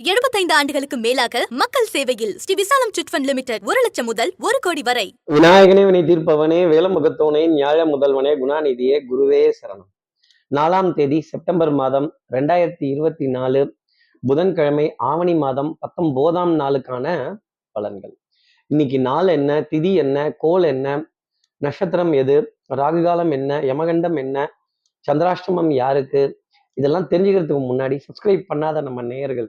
75 ஆண்டுகளுக்கு மேலாக மக்கள் சேவையில் ஸ்ரீ விசாலம் சிட்ஃபண்ட் லிமிடெட் ஒரு லட்சம் முதல் ஒரு கோடி வரை. விநாயகனே வினை தீர்ப்பவனே வேலமுகத்தோனே ஞாழ முதல்வனே குணாநிதியே குருவே சரணம். நாலாம் தேதி செப்டம்பர் மாதம் ரெண்டாயிரத்தி இருபத்தி நாலு புதன்கிழமை ஆவணி மாதம் பத்தொன்பதாம் நாளுக்கான பலன்கள். இன்னைக்கு நாள் என்ன திதி என்ன கோல் என்ன நட்சத்திரம் எது ராகுகாலம் என்ன யமகண்டம் என்ன சந்திராஷ்டமம் யாருக்கு இதெல்லாம் தெரிஞ்சுக்கிறதுக்கு முன்னாடி சப்ஸ்கிரைப் பண்ணாத நம்ம நேயர்கள்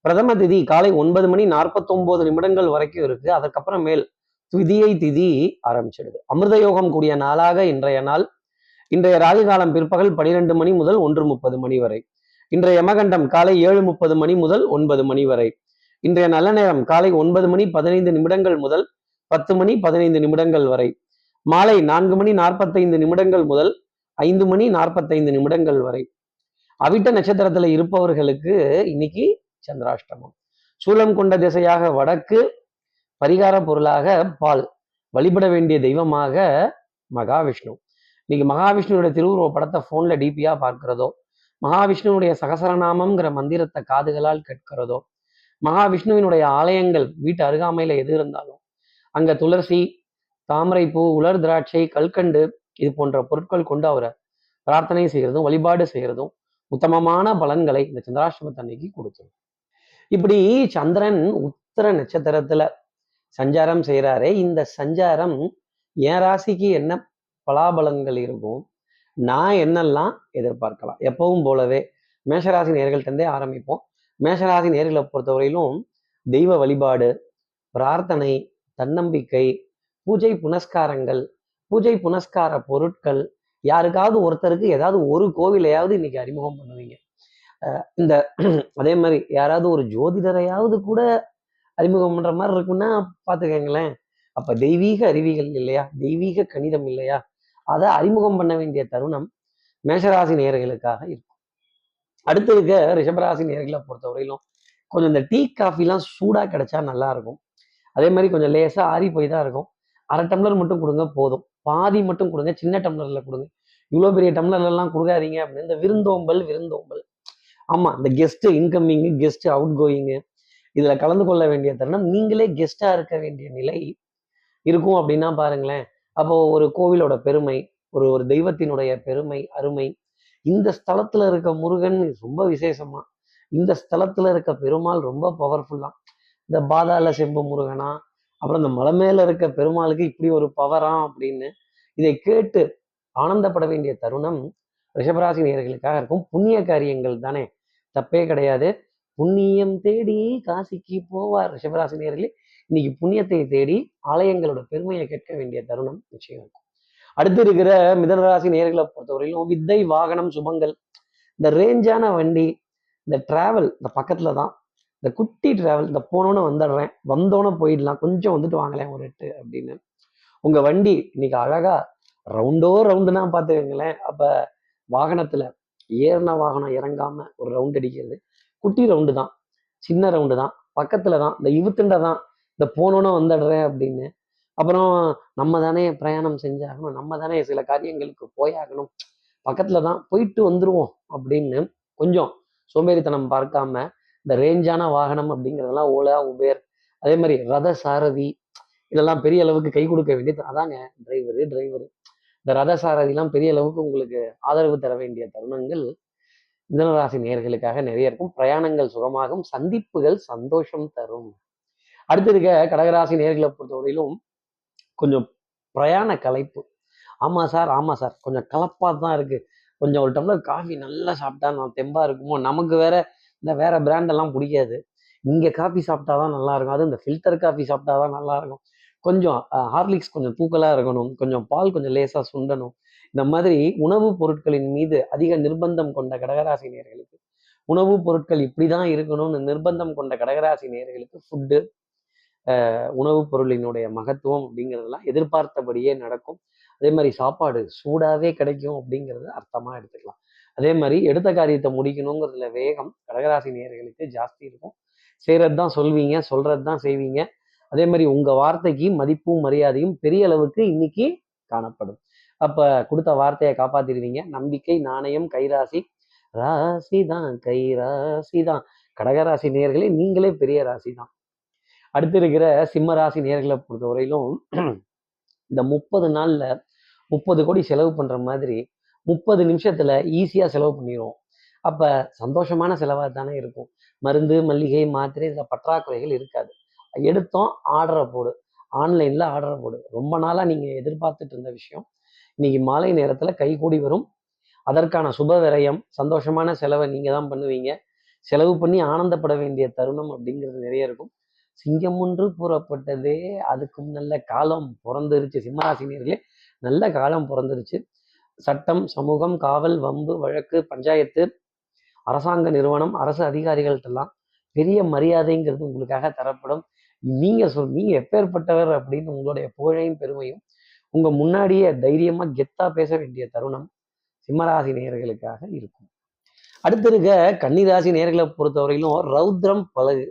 பிரதம திதி காலை ஒன்பது மணி நாற்பத்தொன்பது நிமிடங்கள் வரைக்கும் இருக்கு. அதுக்கப்புறம் மேல் துதியை திதி ஆரம்பிச்சிடுது. அமிர்த யோகம் கூடிய நாளாக இன்றைய நாள். இன்றைய ராகு காலம் பிற்பகல் பனிரெண்டு மணி முதல் ஒன்று முப்பது மணி வரை. இன்றைய யமகண்டம் காலை ஏழு முப்பது மணி முதல் ஒன்பது மணி வரை. இன்றைய நல்ல நேரம் காலை ஒன்பது மணி பதினைந்து நிமிடங்கள் முதல் பத்து மணி பதினைந்து நிமிடங்கள் வரை. மாலை நான்கு மணி நாற்பத்தைந்து நிமிடங்கள் முதல் ஐந்து மணி நாற்பத்தைந்து நிமிடங்கள் வரை. அவிட்ட நட்சத்திரத்துல இருப்பவர்களுக்கு இன்னைக்கு சந்திராஷ்டமம். சூலம் கொண்ட திசையாக வடக்கு பரிகார பொருளாக பால். வழிபட வேண்டிய தெய்வமாக மகாவிஷ்ணு. இன்னைக்கு மகாவிஷ்ணுவோட திருவுருவ படத்தை ஃபோனில் டிபியாக பார்க்கிறதோ மகாவிஷ்ணுவுடைய சகசரநாமம்ங்கிற மந்திரத்தை காதுகளால் கேட்கிறதோ மகாவிஷ்ணுவினுடைய ஆலயங்கள் வீட்டு அருகாமையில் எது இருந்தாலும் அங்கே துளசி தாமரைப்பூ உலர் திராட்சை கல்கண்டு இது போன்ற பொருட்கள் கொண்டு அவரை பிரார்த்தனை செய்கிறதும் வழிபாடு செய்கிறதும் உத்தமமான பலன்களை இந்த சந்திராஷ்டமத்தன்னைக்கு கொடுத்துரும் இப்படி சந்திரன் உத்தர நட்சத்திரத்துல சஞ்சாரம் செய்கிறாரே இந்த சஞ்சாரம் என் ராசிக்கு என்ன பலாபலன்கள் இருக்கும்? நான் என்னெல்லாம் எதிர்பார்க்கலாம்? எப்பவும் போலவே மேஷராசி நேர்கள்ட்டே ஆரம்பிப்போம். மேஷராசி நேர்களை பொறுத்தவரையிலும் தெய்வ வழிபாடு பிரார்த்தனை தன்னம்பிக்கை பூஜை புனஸ்காரங்கள் பூஜை புனஸ்கார பொருட்கள் யாருக்காவது ஒருத்தருக்கு ஏதாவது ஒரு கோவிலையாவது இன்னைக்கு அறிமுகம் பண்ணுவீங்க இந்த அதே மாதிரி யாராவது ஒரு ஜோதிடரையாவது கூட அறிமுகம் பண்ற மாதிரி இருக்குன்னா பார்த்துக்கங்களேன் அப்ப தெய்வீக அறிவிகள் இல்லையா? தெய்வீக கணிதம் இல்லையா? அதை அறிமுகம் பண்ண வேண்டிய தருணம் மேஷராசி நேர்களுக்காக இருக்கும். அடுத்து இருக்க ரிஷபராசி நேர்களை பொறுத்தவரையிலும் கொஞ்சம் இந்த டீ காஃபிலாம் சூடாக கிடைச்சா நல்லா இருக்கும். அதே மாதிரி கொஞ்சம் லேசாக ஆறி போய் தான் இருக்கும். அரை டம்ளர் மட்டும் கொடுங்க போதும். பாதி மட்டும் கொடுங்க சின்ன டம்ளர்ல கொடுங்க. இவ்வளோ பெரிய டம்ளர்லாம் கொடுக்காதீங்க. அப்படின்னு இந்த விருந்தோம்பல் விருந்தோம்பல். ஆமா இந்த guest incoming guest out going இதுல கலந்து கொள்ள வேண்டிய தருணம் நீங்களே கெஸ்டா இருக்க வேண்டிய நிலை இருக்கும் அப்படின்னா பாருங்களேன். அப்போ ஒரு கோவிலோட பெருமை ஒரு ஒரு தெய்வத்தினுடைய பெருமை அருமை இந்த ஸ்தலத்துல இருக்க முருகன் ரொம்ப விசேஷமா இந்த ஸ்தலத்துல இருக்க பெருமாள் ரொம்ப பவர்ஃபுல்லா இந்த பாதாள செம்பு முருகனா அப்புறம் இந்த மலை மேல இருக்க பெருமாளுக்கு இப்படி ஒரு பவரா அப்படின்னு இதை கேட்டு ஆனந்தப்பட வேண்டிய தருணம் ரிஷபராசி நேர்களுக்காக இருக்கும். புண்ணிய காரியங்கள் தானே. தப்பே கிடையாது. புண்ணியம் தேடி காசிக்கு போவார் ரிஷபராசி நேரில் இன்னைக்கு புண்ணியத்தை தேடி ஆலயங்களோட பெருமையை கேட்க வேண்டிய தருணம் நிச்சயம் இருக்கும். அடுத்து இருக்கிற மிதனராசி நேர்களை பொறுத்தவரையிலும் வித்தை வாகனம் சுபங்கள். இந்த ரேஞ்சான வண்டி இந்த டிராவல் இந்த பக்கத்துல தான். இந்த குட்டி டிராவல் இந்த போனோன்னு வந்துடுறேன். வந்தோன்னு போயிடலாம். கொஞ்சம் வந்துட்டு வாங்கலேன் ஒரு எட்டு அப்படின்னு. உங்க வண்டி இன்னைக்கு அழகா ரவுண்டோ ரவுண்டுனா பார்த்துக்கங்களேன் அப்ப வாகனத்துல ஏறின வாகனம் இறங்காம ஒரு ரவுண்ட் அடிக்கிறது. குட்டி ரவுண்டு தான். சின்ன ரவுண்டு தான். பக்கத்துல தான். இந்த இவுத்துண்ட தான். இந்த போனோன்னு வந்துடுறேன் அப்படின்னு. அப்புறம் நம்ம தானே பிரயாணம் செஞ்சாகணும். நம்ம தானே சில காரியங்களுக்கு போயாகணும். பக்கத்துல தான் போயிட்டு வந்துருவோம் அப்படின்னு கொஞ்சம் சோம்பேறித்தனம் பார்க்காம இந்த ரேஞ்சான வாகனம் அப்படிங்கிறதெல்லாம் ஓலா உபேர் அதே மாதிரி ரத சாரதி இதெல்லாம் பெரிய அளவுக்கு கை கொடுக்க வேண்டியது. அதாங்க டிரைவரு டிரைவரு இந்த ரத சாரதிலாம் பெரிய அளவுக்கு உங்களுக்கு ஆதரவு தர வேண்டிய தருணங்கள் மிதனராசி நேர்களுக்காக நிறைய இருக்கும். பிரயாணங்கள் சுகமாகும். சந்திப்புகள் சந்தோஷம் தரும். அடுத்து இருக்க கடகராசி நேர்களை பொறுத்தவரையிலும் கொஞ்சம் பிரயாண கலைப்பு ஆமா சார் ஆமா சார். கொஞ்சம் கலப்பாக தான் இருக்கு. கொஞ்சம் ஒரு டம்ளர் காஃபி நல்லா சாப்பிட்டா நான் தெம்பா இருக்குமோ? நமக்கு வேற இந்த வேற பிராண்டெல்லாம் பிடிக்காது. இங்க காஃபி சாப்பிட்டா தான் நல்லா இருக்கும். அதுவும் இந்த ஃபில்டர் காஃபி சாப்பிட்டா தான் நல்லா இருக்கும். கொஞ்சம் ஹார்லிக்ஸ் கொஞ்சம் தூக்கலாக இருக்கணும். கொஞ்சம் பால் கொஞ்சம் லேசாக சுண்டணும். இந்த மாதிரி உணவுப் பொருட்களின் மீது அதிக நிர்பந்தம் கொண்ட கடகராசி நேர்களுக்கு உணவுப் பொருட்கள் இப்படி தான் இருக்கணும்னு நிர்பந்தம் கொண்ட கடகராசி நேர்களுக்கு ஃபுட்டு உணவுப் பொருளினுடைய மகத்துவம் அப்படிங்கிறதெல்லாம் எதிர்பார்த்தபடியே நடக்கும். அதே மாதிரி சாப்பாடு சூடாகவே கிடைக்கும் அப்படிங்கிறத அர்த்தமாக எடுத்துக்கலாம். அதே மாதிரி எடுத்த காரியத்தை முடிக்கணுங்கிறதுல வேகம் கடகராசி நேர்களுக்கு ஜாஸ்தி இருக்கும். செய்கிறது தான் சொல்வீங்க சொல்கிறது தான் செய்வீங்க. அதே மாதிரி உங்க வார்த்தைக்கு மதிப்பும் மரியாதையும் பெரிய அளவுக்கு இன்னைக்கு காணப்படும். அப்ப கொடுத்த வார்த்தையை காப்பாத்திடுவீங்க. நம்பிக்கை நாணயம் கைராசி. ராசி தான் கை ராசி தான் கடகராசி நேர்களே நீங்களே பெரிய ராசி தான் அடுத்து இருக்கிற சிம்ம ராசி நேர்களை பொறுத்தவரையிலும் இந்த முப்பது நாள்ல முப்பது கோடி செலவு பண்ற மாதிரி முப்பது நிமிஷத்துல ஈஸியா செலவு பண்ணிடுவோம் அப்ப சந்தோஷமான செலவாக தானே இருக்கும். மருந்து மல்லிகை மாத்திரை இதுல பற்றாக்குறைகள் இருக்காது. எடுத்தோம் ஆர்டரை போடு. ஆன்லைன்ல ஆர்டரை போடு. ரொம்ப நாளா நீங்க எதிர்பார்த்துட்டு இருந்த விஷயம். இன்னைக்கு மாலை நேரத்துல கைகூடி வரும். அதற்கான சுப விரயம் சந்தோஷமான செலவை நீங்க தான் பண்ணுவீங்க. செலவு பண்ணி ஆனந்தப்பட வேண்டிய தருணம் அப்படிங்கிறது நிறைய இருக்கும். சிங்கம் ஒன்று கூறப்பட்டதே அதுக்கும் நல்ல காலம் பிறந்துருச்சு. சிம்மராசினியர்களே நல்ல காலம் பிறந்துருச்சு. சட்டம் சமூகம் காவல் வம்பு வழக்கு பஞ்சாயத்து அரசாங்க நிறுவனம் அரசு அதிகாரிகள்ட்டெல்லாம் பெரிய மரியாதைங்கிறது உங்களுக்காக தரப்படும். நீங்க சொல் நீங்கள் எப்பேற்பட்டவர் அப்படின்னு உங்களுடைய புகழையும் பெருமையும் உங்க முன்னாடியே தைரியமா கெத்தா பேச வேண்டிய தருணம் சிம்மராசி நேர்களுக்காக இருக்கும். அடுத்து இருக்க கன்னிராசி நேர்களை பொறுத்தவரையிலும் ரௌத்ரம் பழகு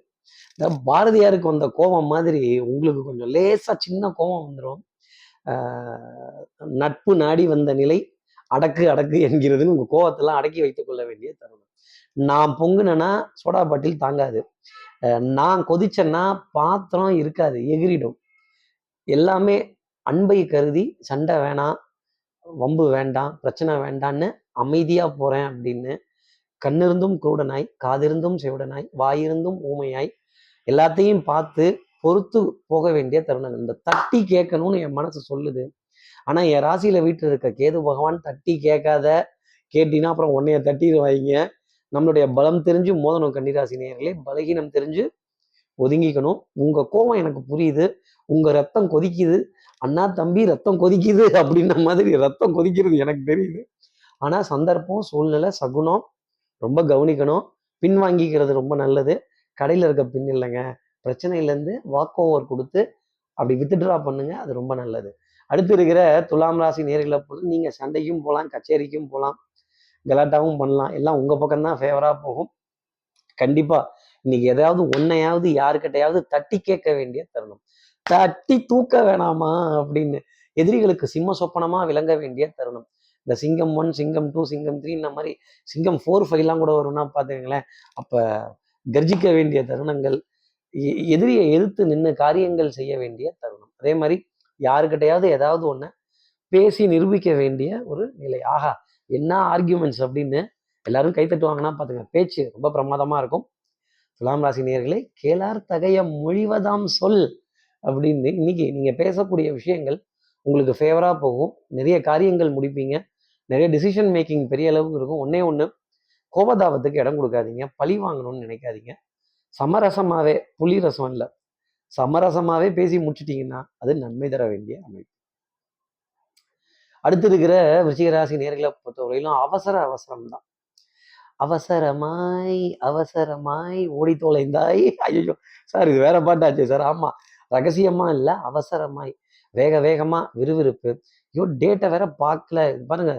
இந்த பாரதியாருக்கு வந்த கோபம் மாதிரி உங்களுக்கு கொஞ்சம் லேசா சின்ன கோபம் வந்துடும் நட்பு நாடி வந்த நிலை அடக்கு அடக்கு என்கிறதுன்னு உங்க கோபத்தெல்லாம் அடக்கி வைத்துக் கொள்ள வேண்டிய தருணம். நான் பொங்குனேன்னா சோடா பாட்டில் தாங்காது. நான் கொதிச்சேன்னா பாத்திரம் இருக்காது எகிரிடும். எல்லாமே அன்பை கருதி சண்டை வேணாம் வம்பு வேண்டாம் பிரச்சனை வேண்டான்னு அமைதியா போறேன் அப்படின்னு கண்ணிருந்தும் குருடனாய் காதிருந்தும் செவிடனாய் வாயிருந்தும் ஊமையாய் எல்லாத்தையும் பார்த்து பொறுத்து போக வேண்டிய தருணங்கள் இந்த தட்டி கேட்கணும்னு என் மனசு சொல்லுது. ஆனா என் ராசியில வீட்டில் இருக்க கேது பகவான் தட்டி கேட்காத கேட்டினா அப்புறம் உன்னைய தட்டிடுவாங்க நம்மளுடைய பலம் தெரிஞ்சு மோதணும் கன்னிராசி நேர்களே பலகீனம் தெரிஞ்சு ஒதுங்கிக்கணும். உங்க கோபம் எனக்கு புரியுது. உங்க ரத்தம் கொதிக்குது. அண்ணா தம்பி ரத்தம் கொதிக்குது அப்படின்ன மாதிரி ரத்தம் கொதிக்கிறது எனக்கு தெரியுது. ஆனா சந்தர்ப்பம் சூழ்நிலை சகுனம் ரொம்ப கவனிக்கணும். பின்வாங்கிக்கிறது ரொம்ப நல்லது. கடையில் இருக்க பின் இல்லைங்க. பிரச்சனையிலேருந்து வாக் ஓவர் கொடுத்து அப்படி வித்ட்ரா பண்ணுங்க. அது ரொம்ப நல்லது. அடுத்து இருக்கிற துலாம் ராசி நேர்களை பொறுத்து நீங்கள் சண்டைக்கும் போகலாம் கச்சேரிக்கும் போகலாம். கலாட்டாவும் பண்ணலாம். எல்லாம் உங்கள் பக்கம்தான் ஃபேவராக போகும். கண்டிப்பாக இன்னைக்கு எதையாவது ஒன்னையாவது யாருக்கிட்டையாவது தட்டி கேட்க வேண்டிய தருணம். தட்டி தூக்க வேணாமா அப்படின்னு எதிரிகளுக்கு சிம்ம சொப்பனமா விளங்க வேண்டிய தருணம். இந்த சிங்கம் ஒன் சிங்கம் டூ சிங்கம் த்ரீ இந்த மாதிரி சிங்கம் ஃபோர் ஃபைவ்லாம் கூட வரும்னா பார்த்துக்கங்களேன் அப்போ கர்ஜிக்க வேண்டிய தருணங்கள் எ- எதிரியை எதிர்த்து நின்று காரியங்கள் செய்ய வேண்டிய தருணம். அதே மாதிரி யாருக்கிட்டையாவது ஏதாவது ஒன்று பேசி நிரூபிக்க வேண்டிய ஒரு நிலை. ஆகா என்ன ஆர்கியூமெண்ட்ஸ் அப்படின்னு எல்லாரும் கை தட்டுவாங்கன்னா பார்த்துங்க பேச்சு ரொம்ப பிரமாதமாக இருக்கும். துலாம் ராசி நேர்களே கேளார் தகைய மொழிவதாம் சொல் அப்படின்னு இன்னைக்கு நீங்கள் பேசக்கூடிய விஷயங்கள் உங்களுக்கு ஃபேவராக போகும். நிறைய காரியங்கள் முடிப்பீங்க. நிறைய டிசிஷன் மேக்கிங் பெரிய அளவுக்கு இருக்கும். ஒன்றே ஒன்று கோபதாபத்துக்கு இடம் கொடுக்காதீங்க. பழி வாங்கணும்னு நினைக்காதீங்க. சமரசமாவே புளி ரசம் இல்லை. சமரசமாவே பேசி முடிச்சிட்டிங்கன்னா அது நன்மை தர வேண்டிய அமைப்பு. அடுத்து இருக்கிற விருச்சிகராசி நேர்களை பொறுத்தவரையிலும் அவசர அவசரம் தான் அவசரமாய் அவசரமாய் ஓடி தொலைந்தாய். ஐயோ சார் இது வேற பாட்டாச்சு சார். ஆமா ரகசியமா இல்லை அவசரமாய். வேக வேகமா விறுவிறுப்பு. ஐயோ டேட்டை வேற பார்க்கல இது பாருங்க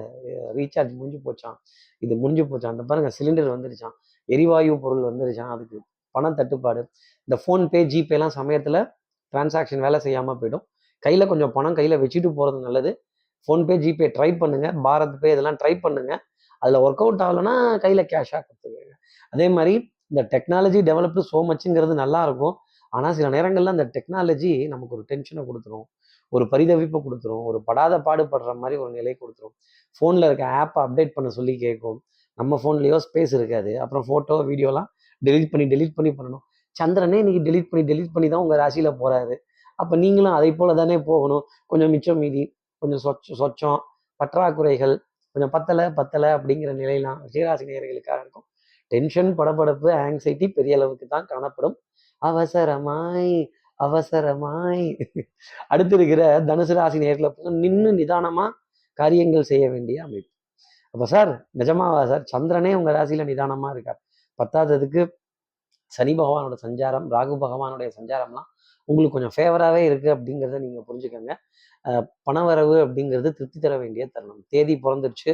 ரீசார்ஜ் முடிஞ்சு போச்சான் இது முடிஞ்சு போச்சான் அந்த பாருங்க சிலிண்டர் வந்துருச்சான் எரிவாயு பொருள் வந்துருச்சான் அதுக்கு பண தட்டுப்பாடு. இந்த ஃபோன்பே ஜிபேலாம் சமயத்தில் டிரான்சாக்ஷன் வேலை செய்யாமல் போயிடும். கையில் கொஞ்சம் பணம் கையில் வச்சுட்டு போகிறது நல்லது. ஃபோன்பே ஜிபே ட்ரை பண்ணுங்கள் பாரத் பே இதெல்லாம் ட்ரை பண்ணுங்கள் அதில் ஒர்க் அவுட் ஆகலைன்னா கையில் கேஷாக கொடுத்துருங்க அதே மாதிரி இந்த டெக்னாலஜி டெவலப்டு ஸோ மச்சுங்கிறது நல்லாயிருக்கும் ஆனால் சில நேரங்களில் அந்த டெக்னாலஜி நமக்கு ஒரு டென்ஷனை கொடுத்துரும். ஒரு பரிதவிப்பை கொடுத்துரும். ஒரு படாத பாடுபடுற மாதிரி ஒரு நிலை கொடுத்துரும். ஃபோனில் இருக்க ஆப்பை அப்டேட் பண்ண சொல்லி கேட்கும். நம்ம ஃபோன்லேயோ ஸ்பேஸ் இருக்காது. அப்புறம் ஃபோட்டோ வீடியோலாம் டெலிட் பண்ணி டெலீட் பண்ணி பண்ணணும். சந்திரனே இன்னைக்கு டெலிட் பண்ணி டெலிட் பண்ணி தான் உங்கள் ராசியில் போகிறாரு அப்போ நீங்களும் அதை போல தானே போகணும். கொஞ்சம் மிச்சம் மீதி கொஞ்சம் சொச்ச சொச்சம் பற்றாக்குறைகள் கொஞ்சம் பத்தலை பத்தலை அப்படிங்கிற நிலையெல்லாம் விஜயராசி நேர்களுக்காக இருக்கும். டென்ஷன் படபடப்பு ஆங்ஸைட்டி பெரிய அளவுக்கு தான் காணப்படும். அவசரமாய் அவசரமாய். அடுத்து இருக்கிற தனுசு ராசி நேரில் நின்று நிதானமாக காரியங்கள் செய்ய வேண்டிய அமைப்பு. அப்போ சார் நிஜமாவா சார் சந்திரனே உங்கள் ராசியில் நிதானமாக இருக்கார். பத்தாததுக்கு சனி பகவானோட சஞ்சாரம் ராகு பகவானுடைய சஞ்சாரம்லாம் உங்களுக்கு கொஞ்சம் ஃபேவராகவே இருக்குது அப்படிங்கிறத நீங்கள் புரிஞ்சுக்கோங்க. பணவரவு அப்படிங்கிறது திருப்தி தர வேண்டிய தருணம். தேதி பிறந்துருச்சு.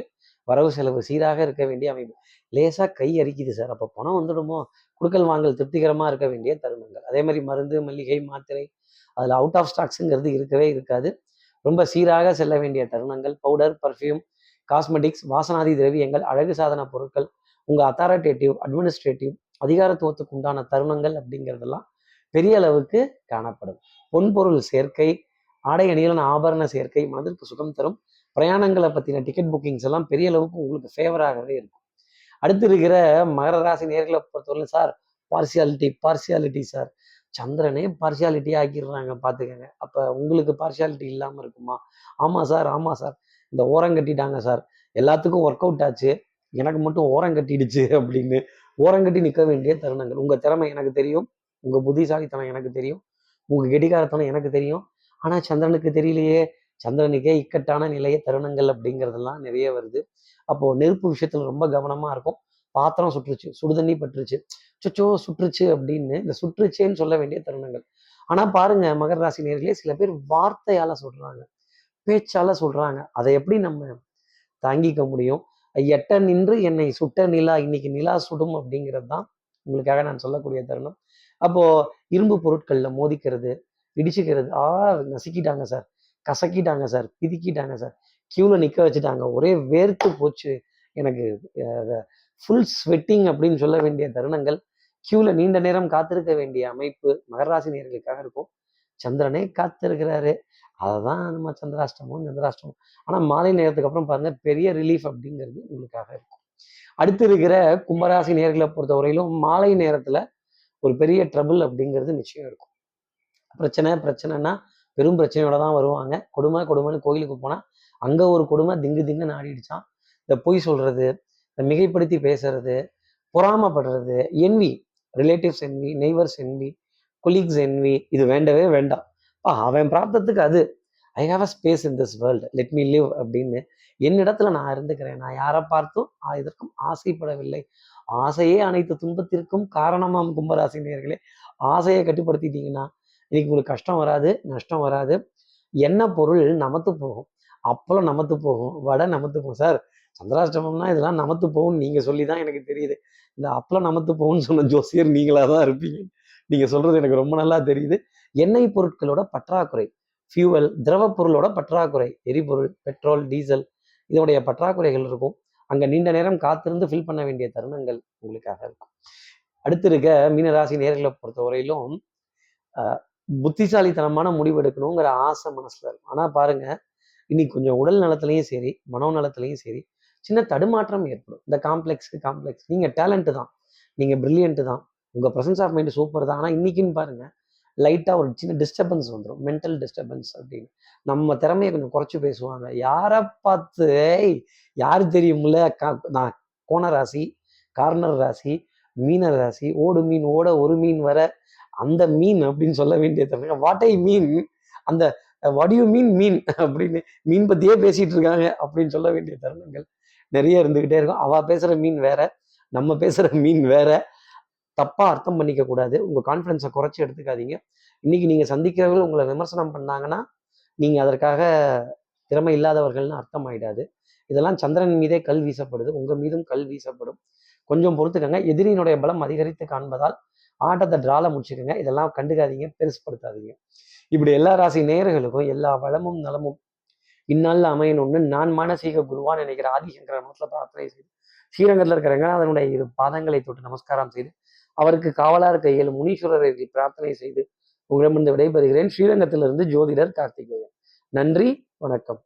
வரவு செலவு சீராக இருக்க வேண்டிய அமைப்பு. லேசாக கை அரிக்குது சார். அப்போ பணம் வந்துடுமோ? குடுக்கல் வாங்கல் திருப்திகரமாக இருக்க வேண்டிய தருணங்கள். அதே மாதிரி மருந்து மல்லிகை மாத்திரை அதில் அவுட் ஆஃப் ஸ்டாக்ஸுங்கிறது இருக்கவே இருக்காது. ரொம்ப சீராக செல்ல வேண்டிய தருணங்கள். பவுடர் பர்ஃப்யூம் காஸ்மெட்டிக்ஸ் வாசனாதி திரவியங்கள் அழகு சாதன பொருட்கள் உங்கள் அத்தாரிட்டேட்டிவ் அட்மினிஸ்ட்ரேட்டிவ் அதிகாரத்துவத்துக்கு உண்டான தருணங்கள் அப்படிங்கிறதெல்லாம் பெரிய அளவுக்கு காணப்படும். பொன்பொருள் சேர்க்கை ஆடை அணிகலன் ஆபரண சேர்க்கை மனதிற்கு சுகம் தரும். பிரயாணங்களை பற்றின டிக்கெட் புக்கிங்ஸ் எல்லாம் பெரிய அளவுக்கு உங்களுக்கு ஃபேவராகவே இருக்கும். அடுத்து இருக்கிற மகர ராசி நேர்களை பொறுத்தவரை சார் பார்சியாலிட்டி பார்சியாலிட்டி சார் சந்திரனே பார்சியாலிட்டி ஆக்கிடுறாங்க பார்த்துக்கங்க அப்போ உங்களுக்கு பார்சியாலிட்டி இல்லாமல் இருக்குமா? ஆமாம் சார் ஆமாம் சார் இந்த ஓரம் கட்டிட்டாங்க சார் எல்லாத்துக்கும் ஒர்க் அவுட் ஆச்சு. எனக்கு மட்டும் ஓரம் கட்டிடுச்சு அப்படின்னு ஓரம் கட்டி நிற்க வேண்டிய தருணங்கள். உங்கள் திறமை எனக்கு தெரியும். உங்கள் புத்திசாலித்தனம் எனக்கு தெரியும். உங்கள் கெடிகாரத்தனம் எனக்கு தெரியும். ஆனால் சந்திரனுக்கு தெரியலையே. சந்திரனுக்கே இக்கட்டான நிலைய தருணங்கள் அப்படிங்கிறதெல்லாம் நிறைய வருது. அப்போ நெருப்பு விஷயத்துல ரொம்ப கவனமா இருக்கும். பாத்திரம் சுற்றுச்சு சுடுதண்ணி பட்டுருச்சு சுச்சோ சுற்றுச்சு அப்படின்னு இந்த சுற்றுச்சேன்னு சொல்ல வேண்டிய தருணங்கள். ஆனா பாருங்க மகர ராசி நேர்களே சில பேர் வார்த்தையால சொல்றாங்க. பேச்சால சொல்றாங்க. அதை எப்படி நம்ம தாங்கிக்க முடியும்? எட்ட நின்று என்னை சுட்ட நிலா இன்னைக்கு நிலா சுடும் அப்படிங்கிறது தான் உங்களுக்காக நான் சொல்லக்கூடிய தருணம். அப்போ இரும்பு பொருட்கள்ல மோதிக்கிறது இடிச்சுக்கிறது. ஆ நசுக்கிட்டாங்க சார். கசக்கிட்டாங்க சார். பிதுக்கிட்டாங்க சார். கியூல நிக்க வச்சுட்டாங்க. ஒரே வேர்த்து போச்சு. எனக்கு ஃபுல் ஸ்வெட்டிங் அப்படின்னு சொல்ல வேண்டிய தருணங்கள். கியூல நீண்ட நேரம் காத்திருக்க வேண்டிய அமைப்பு மகராசி நேர்களுக்காக இருக்கும். சந்திரனே காத்திருக்கிறாரு. அதுதான் நம்ம சந்திராஷ்டமும் சந்திராஷ்டமும். ஆனா மாலை நேரத்துக்கு அப்புறம் பாருங்க பெரிய ரிலீஃப் அப்படிங்கிறது உங்களுக்காக இருக்கும். அடுத்து இருக்கிற கும்பராசி நேர்களை பொறுத்தவரையிலும் மாலை நேரத்துல ஒரு பெரிய ட்ரபிள் அப்படிங்கிறது நிச்சயம் இருக்கும். பிரச்சனை பிரச்சனைனா பெரும் பிரச்சனையோட தான் வருவாங்க. கொடுமை கொடுமைன்னு கோயிலுக்கு போனால் அங்கே ஒரு கொடுமை திங்கு திங்குன்னு நாடிடுச்சான் இந்த பொய் சொல்றது இந்த மிகைப்படுத்தி பேசுறது பொறாமப்படுறது envy relatives envy neighbours envy colleagues envy இது வேண்டவே வேண்டாம். பா அவன் பிராப்தத்துக்கு அது. I have a space in this world let me live அப்படின்னு என்னிடத்துல நான் இருந்துக்கிறேன். நான் யாரை பார்த்தும் இதற்கும் ஆசைப்படவில்லை. ஆசையே அனைத்து துன்பத்திற்கும் காரணமாம் கும்பராசி நேயர்களே ஆசையை கட்டுப்படுத்திட்டீங்கன்னா இன்னைக்கு உங்களுக்கு கஷ்டம் வராது நஷ்டம் வராது. என்ன பொருள்? நமத்து போகும். அப்பளம் நமத்து போகும். வடை நமத்து போகும். சார் சந்திராஷ்டமம்னா இதெல்லாம் நமத்து போகும்னு நீங்க சொல்லி தான் எனக்கு தெரியுது. இந்த அப்பளம் நமத்து போகும்னு சொன்ன ஜோசியர் நீங்களா தான் இருப்பீங்க. நீங்க சொல்றது எனக்கு ரொம்ப நல்லா தெரியுது. எண்ணெய் பொருட்களோட பற்றாக்குறை ஃபியூவல் திரவ பொருளோட பற்றாக்குறை எரிபொருள் பெட்ரோல் டீசல் இதோடைய பற்றாக்குறைகள் இருக்கும். அங்கே நீண்ட நேரம் காத்திருந்து ஃபில் பண்ண வேண்டிய தருணங்கள் உங்களுக்காக இருக்கும். அடுத்து இருக்க மீனராசி நேர்களை பொறுத்தவரையிலும் புத்திசாலித்தனமான முடிவு எடுக்கணுங்கிற ஆசை மனசுல இருக்கும். ஆனால் பாருங்க இன்னைக்கு கொஞ்சம் உடல் நலத்துலையும் சரி மனோ நலத்துலையும் சரி சின்ன தடுமாற்றம் ஏற்படும். இந்த காம்ப்ளெக்ஸ்க்கு காம்ப்ளெக்ஸ் நீங்கள் டேலண்ட்டு தான். நீங்கள் பிரில்லியன்ட் தான். உங்கள் ப்ரெசன்ஸ் ஆஃப் மைண்டு சூப்பர் தான். ஆனால் இன்னைக்குன்னு பாருங்கள் லைட்டாக ஒரு சின்ன டிஸ்டர்பன்ஸ் வந்துடும் மென்டல் டிஸ்டர்பன்ஸ் அப்படின்னு. நம்ம திறமையை கொஞ்சம் குறைச்சி பேசுவாங்க. யாரை பார்த்து யார் தெரியும்ல கா- நான் கோண ராசி கார்னர் ராசி மீன ராசி ஓடு மீன் ஓட ஒரு மீன் வர அந்த மீன் அப்படின்னு சொல்ல வேண்டிய தருணம் வாட் ஐ மீன் அந்த வாட் யூ மீன் மீன் அப்படின்னு மீன் பத்தியே பேசிட்டு இருக்காங்க அப்படின்னு சொல்ல வேண்டிய தருணங்கள் நிறைய இருந்துகிட்டே இருக்கும். அவ பேசுற மீன் வேற நம்ம பேசுற மீன் வேற தப்பாக அர்த்தம் பண்ணிக்க கூடாது. உங்கள் கான்ஃபிடன்ஸை குறைச்சி எடுத்துக்காதீங்க. இன்னைக்கு நீங்கள் சந்திக்கிறவர்கள் உங்களை விமர்சனம் பண்ணாங்கன்னா நீங்கள் அதற்காக திறமை இல்லாதவர்கள்னு அர்த்தம் ஆயிடாது. இதெல்லாம் சந்திரன் மீதே கல் வீசப்படுது. உங்கள் மீதும் கல் வீசப்படும். கொஞ்சம் பொறுத்துக்கங்க. எதிரியினுடைய பலம் அதிகரித்து காண்பதால் ஆட்டத்தை டிரால முடிச்சுக்கோங்க. இதெல்லாம் கண்டுக்காதீங்க. பெருசுப்படுத்தாதீங்க இப்படி எல்லா ராசி நேயர்களுக்கும் எல்லா வளமும் நலமும் இந்நாளில் அமையணும்னு நான் மானசீக குருவான் நினைக்கிற ஆதிசங்கர மனத்தில் பிரார்த்தனை செய்து ஸ்ரீரங்கத்தில் இருக்கிற ரங்கநாதனுடைய இரு பாதங்களை தொட்டு நமஸ்காரம் செய்து அவருக்கு காவலார் கையில் முனீஸ்வரர் முனீஸ்வரரை பிரார்த்தனை செய்து உங்களிடமிருந்து விடைபெறுகிறேன். ஸ்ரீரங்கத்திலிருந்து ஜோதிடர் கார்த்திகேயன். நன்றி வணக்கம்.